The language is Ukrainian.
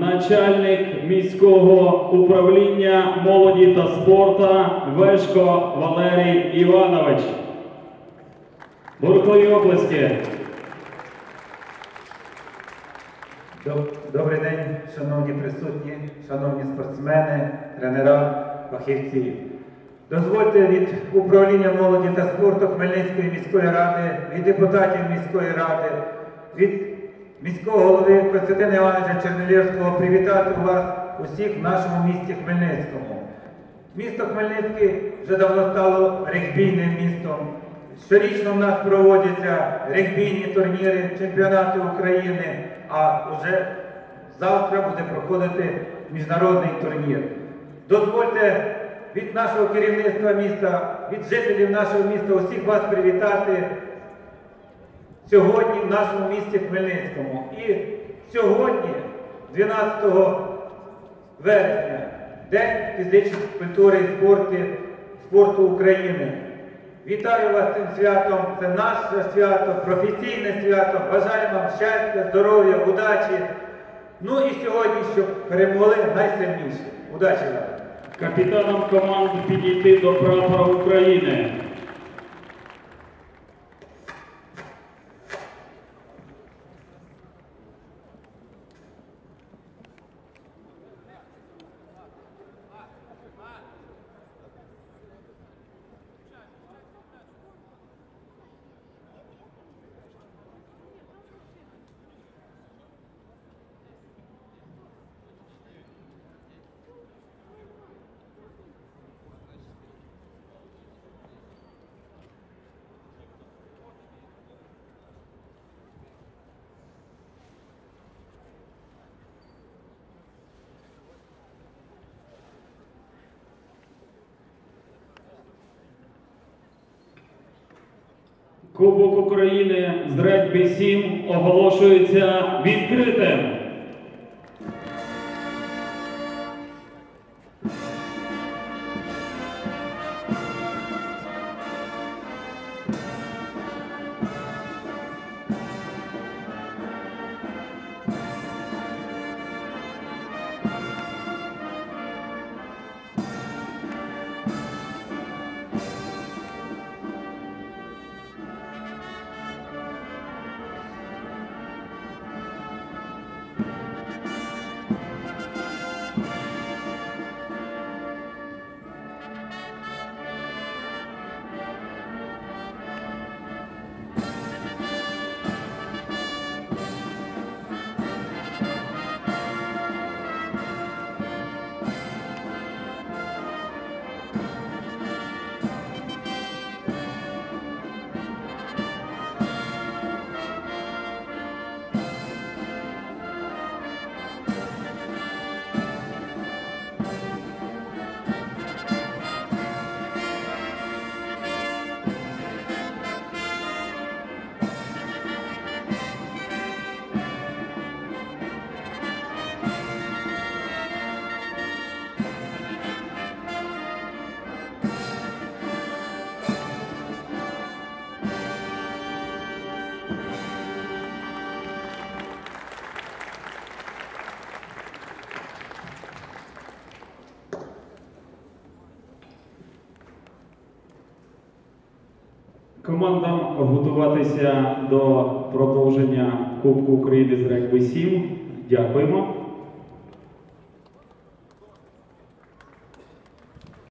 Начальник міського управління молоді та спорту Вешко Валерій Іванович. Бурхливі оплески. Добрий день, шановні присутні, шановні спортсмени, тренера, фахівці. Дозвольте від управління молоді та спорту Хмельницької міської ради, від депутатів міської ради, від міського голови Костянтина Івановича Чернелєвського привітати вас усіх в нашому місті Хмельницькому. Місто Хмельницький вже давно стало регбійним містом. Щорічно в нас проводяться регбійні турніри, чемпіонати України, а вже завтра буде проходити міжнародний турнір. Дозвольте від нашого керівництва міста, від жителів нашого міста усіх вас привітати сьогодні в нашому місті Хмельницькому. І сьогодні, 12 вересня, День фізичної культури і спорту, спорту України. Вітаю вас цим святом. Це наше свято, професійне свято. Бажаю вам щастя, здоров'я, удачі. Ну і сьогодні, щоб перемогли найсильніші. Удачі вам! Капітаном команди підійти до прапора України. Кубок України з регбі 7 оголошується відкритим. Командам готуватися до продовження Кубку України з регби 7. Дякуємо.